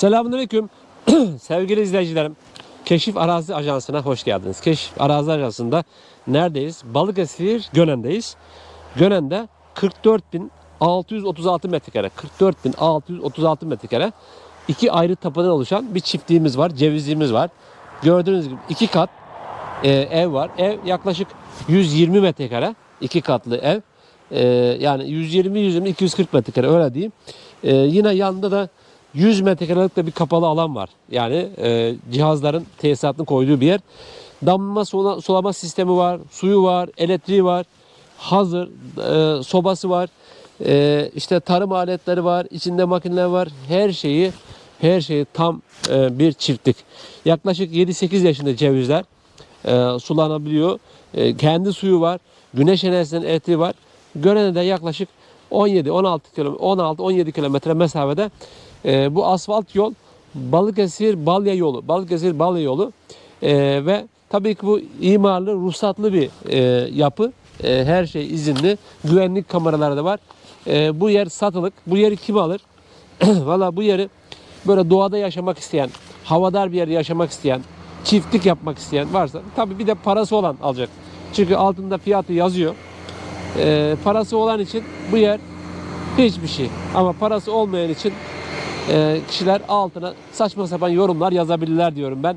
Selamünaleyküm. Sevgili izleyicilerim. Keşif Arazi Ajansı'na hoş geldiniz. Keşif Arazi Ajansı'nda neredeyiz? Balıkesir Gönen'deyiz. Gönen'de 44.636 metrekare, 44.636 metrekare iki ayrı tapıdan oluşan bir çiftliğimiz var, cevizliğimiz var. Gördüğünüz gibi iki kat e, ev var. Ev yaklaşık 120 metrekare, iki katlı ev. E, yani 120 120 240 metrekare öyle diyeyim. E, yine yanında da 100 metrekarelik de bir kapalı alan var. Yani e, cihazların tesisatını koyduğu bir yer. Sula- sulama sistemi var, suyu var, elektriği var, hazır e, sobası var. E, işte tarım aletleri var, içinde makineler var. Her şeyi her şeyi tam e, bir çiftlik. Yaklaşık 7-8 yaşında cevizler e, sulanabiliyor. E, kendi suyu var. Güneş enerjisinden elektriği var. Görene de yaklaşık 17 16 kilometre 16 17 kilometre mesafede e, bu asfalt yol Balıkesir Balya yolu. Balıkesir Balya yolu. E, ve tabii ki bu imarlı, ruhsatlı bir e, yapı. E, her şey izinli. Güvenlik kameraları da var. E, bu yer satılık. Bu yeri kim alır? Valla bu yeri böyle doğada yaşamak isteyen, havadar bir yerde yaşamak isteyen, çiftlik yapmak isteyen varsa tabii bir de parası olan alacak. Çünkü altında fiyatı yazıyor. Ee, parası olan için bu yer hiçbir şey. Ama parası olmayan için e, kişiler altına saçma sapan yorumlar yazabilirler diyorum ben.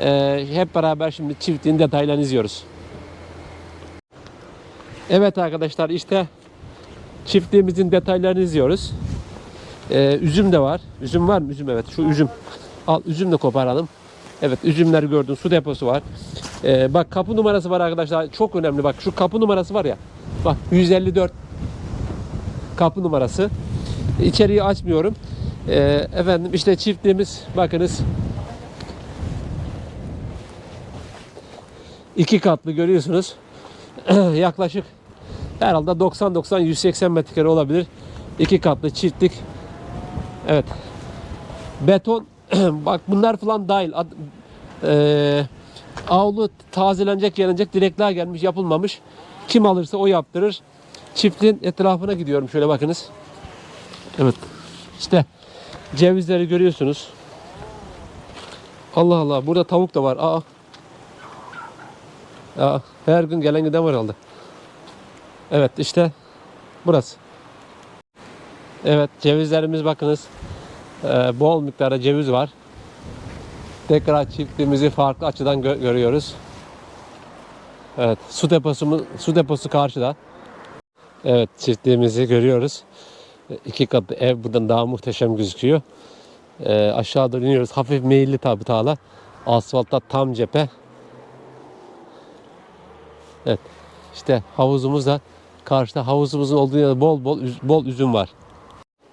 Ee, hep beraber şimdi çiftliğin detaylarını izliyoruz. Evet arkadaşlar işte çiftliğimizin detaylarını izliyoruz. Ee, üzüm de var. Üzüm var mı? Üzüm evet. Şu üzüm. Al üzüm de koparalım. Evet üzümleri gördün. Su deposu var. Ee, bak kapı numarası var arkadaşlar. Çok önemli. Bak şu kapı numarası var ya. Bak 154 kapı numarası. İçeriği açmıyorum. Ee, efendim işte çiftliğimiz bakınız. iki katlı görüyorsunuz. Yaklaşık herhalde 90-90-180 metrekare olabilir. İki katlı çiftlik. Evet. Beton bak bunlar falan dahil. Ad, eee, avlu tazelenecek gelecek direkler gelmiş yapılmamış. Kim alırsa o yaptırır. Çiftliğin etrafına gidiyorum şöyle bakınız. Evet. İşte cevizleri görüyorsunuz. Allah Allah burada tavuk da var. Aa. Aa, her gün gelen giden var herhalde. Evet işte burası. Evet cevizlerimiz bakınız. Ee, bol miktarda ceviz var. Tekrar çiftliğimizi farklı açıdan gö- görüyoruz. Evet, su deposu su deposu karşıda. Evet, çiftliğimizi görüyoruz. E, İki katlı ev buradan daha muhteşem gözüküyor. Ee, aşağı doğru iniyoruz. Hafif meyilli tabi tağla. Asfaltta tam cephe. Evet. İşte havuzumuz da karşıda havuzumuzun olduğu yerde bol bol bol üzüm var.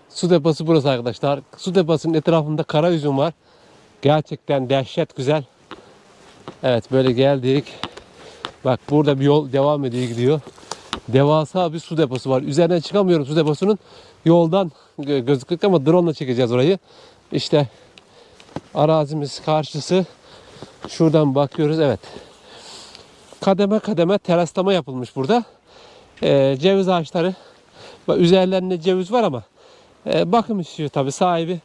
Su deposu burası arkadaşlar. Su deposunun etrafında kara üzüm var. Gerçekten dehşet güzel. Evet böyle geldik. Bak burada bir yol devam ediyor gidiyor. Devasa bir su deposu var. Üzerine çıkamıyorum su deposunun. Yoldan gö- gözükük ama drone ile çekeceğiz orayı. İşte arazimiz karşısı. Şuradan bakıyoruz. Evet. Kademe kademe teraslama yapılmış burada. Ee, ceviz ağaçları. Üzerlerinde ceviz var ama e, bakım istiyor tabi sahibi.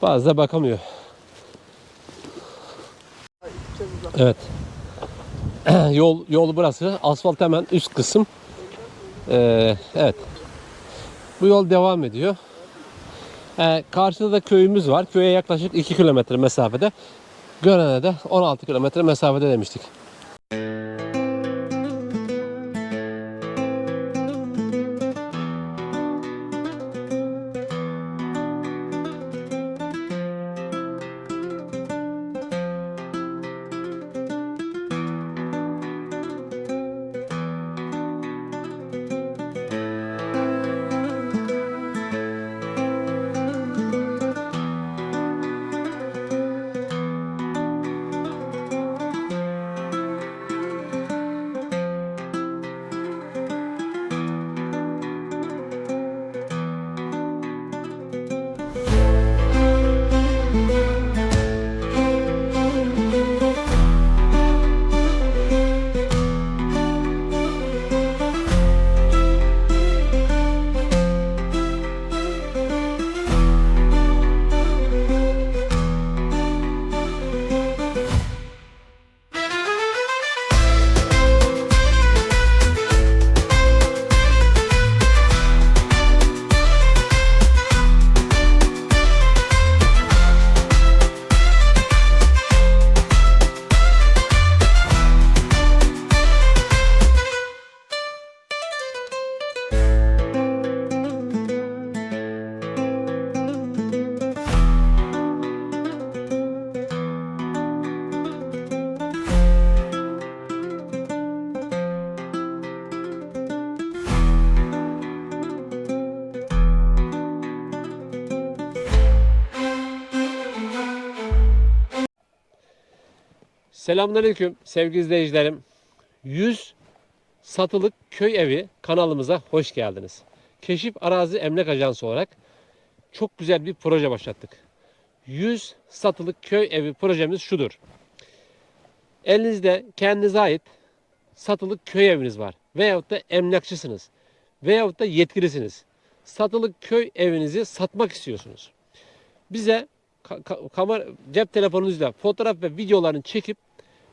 Fazla bakamıyor. Evet. yol yol burası. Asfalt hemen üst kısım. Ee, evet. Bu yol devam ediyor. Ee, karşıda da köyümüz var. Köye yaklaşık 2 kilometre mesafede. Gören'e de 16 kilometre mesafede demiştik. Selamünaleyküm sevgili izleyicilerim. 100 satılık köy evi kanalımıza hoş geldiniz. Keşif Arazi Emlak Ajansı olarak çok güzel bir proje başlattık. 100 satılık köy evi projemiz şudur. Elinizde kendinize ait satılık köy eviniz var. Veyahut da emlakçısınız. Veyahut da yetkilisiniz. Satılık köy evinizi satmak istiyorsunuz. Bize ka- ka- kamera, cep telefonunuzla fotoğraf ve videolarını çekip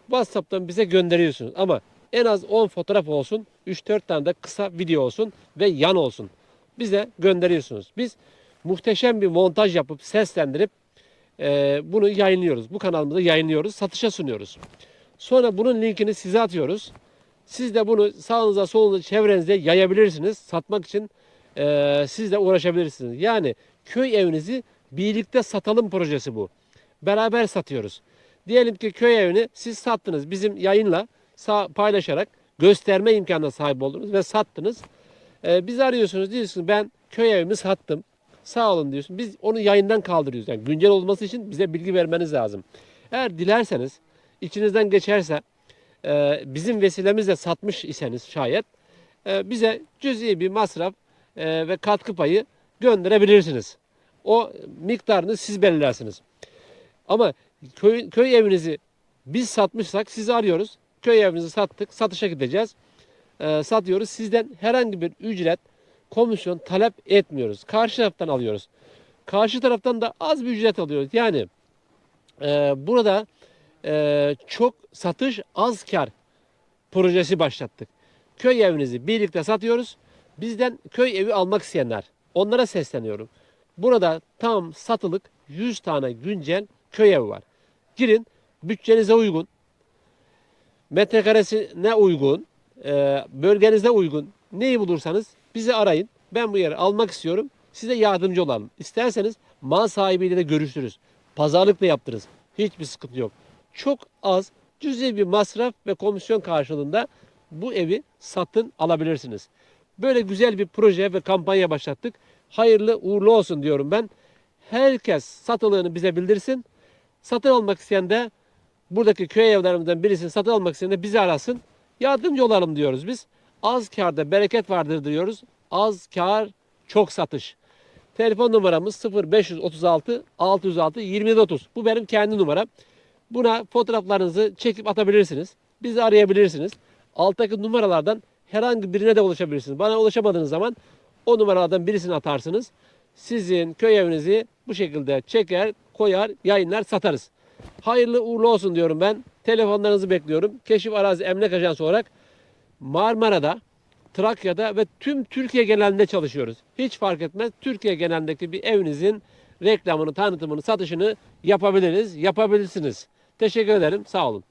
WhatsApp'tan bize gönderiyorsunuz. Ama en az 10 fotoğraf olsun, 3-4 tane de kısa video olsun ve yan olsun. Bize gönderiyorsunuz. Biz muhteşem bir montaj yapıp seslendirip e, bunu yayınlıyoruz. Bu kanalımızda yayınlıyoruz, satışa sunuyoruz. Sonra bunun linkini size atıyoruz. Siz de bunu sağınıza solunuza çevrenizde yayabilirsiniz. Satmak için e, siz de uğraşabilirsiniz. Yani köy evinizi birlikte satalım projesi bu. Beraber satıyoruz. Diyelim ki köy evini siz sattınız. Bizim yayınla paylaşarak gösterme imkanına sahip oldunuz ve sattınız. Ee, bizi arıyorsunuz diyorsunuz ben köy evimi sattım. Sağ olun diyorsun. Biz onu yayından kaldırıyoruz. Yani güncel olması için bize bilgi vermeniz lazım. Eğer dilerseniz içinizden geçerse e, bizim vesilemizle satmış iseniz şayet e, bize cüzi bir masraf e, ve katkı payı gönderebilirsiniz. O miktarını siz belirlersiniz. Ama köy, köy evinizi biz satmışsak sizi arıyoruz. Köy evinizi sattık, satışa gideceğiz. Ee, satıyoruz. Sizden herhangi bir ücret, komisyon talep etmiyoruz. Karşı taraftan alıyoruz. Karşı taraftan da az bir ücret alıyoruz. Yani e, burada e, çok satış, az kar projesi başlattık. Köy evinizi birlikte satıyoruz. Bizden köy evi almak isteyenler, onlara sesleniyorum. Burada tam satılık 100 tane güncel köy evi var. Girin, bütçenize uygun, metrekaresine uygun, e, bölgenize uygun neyi bulursanız bizi arayın. Ben bu yeri almak istiyorum. Size yardımcı olalım. İsterseniz mal sahibiyle de görüşürüz. Pazarlık da yaptırırız. Hiçbir sıkıntı yok. Çok az cüzi bir masraf ve komisyon karşılığında bu evi satın alabilirsiniz. Böyle güzel bir proje ve kampanya başlattık. Hayırlı uğurlu olsun diyorum ben. Herkes satılığını bize bildirsin. Satın almak isteyen de buradaki köy evlerimizden birisini satın almak isteyen de bizi arasın. Yardımcı olalım diyoruz biz. Az karda bereket vardır diyoruz. Az kar çok satış. Telefon numaramız 0536 606 2730. Bu benim kendi numaram. Buna fotoğraflarınızı çekip atabilirsiniz. Bizi arayabilirsiniz. Alttaki numaralardan herhangi birine de ulaşabilirsiniz. Bana ulaşamadığınız zaman o numaralardan birisini atarsınız. Sizin köy evinizi bu şekilde çeker, koyar, yayınlar, satarız. Hayırlı uğurlu olsun diyorum ben. Telefonlarınızı bekliyorum. Keşif Arazi Emlak Ajansı olarak Marmara'da, Trakya'da ve tüm Türkiye genelinde çalışıyoruz. Hiç fark etmez. Türkiye genelindeki bir evinizin reklamını, tanıtımını, satışını yapabiliriz, yapabilirsiniz. Teşekkür ederim. Sağ olun.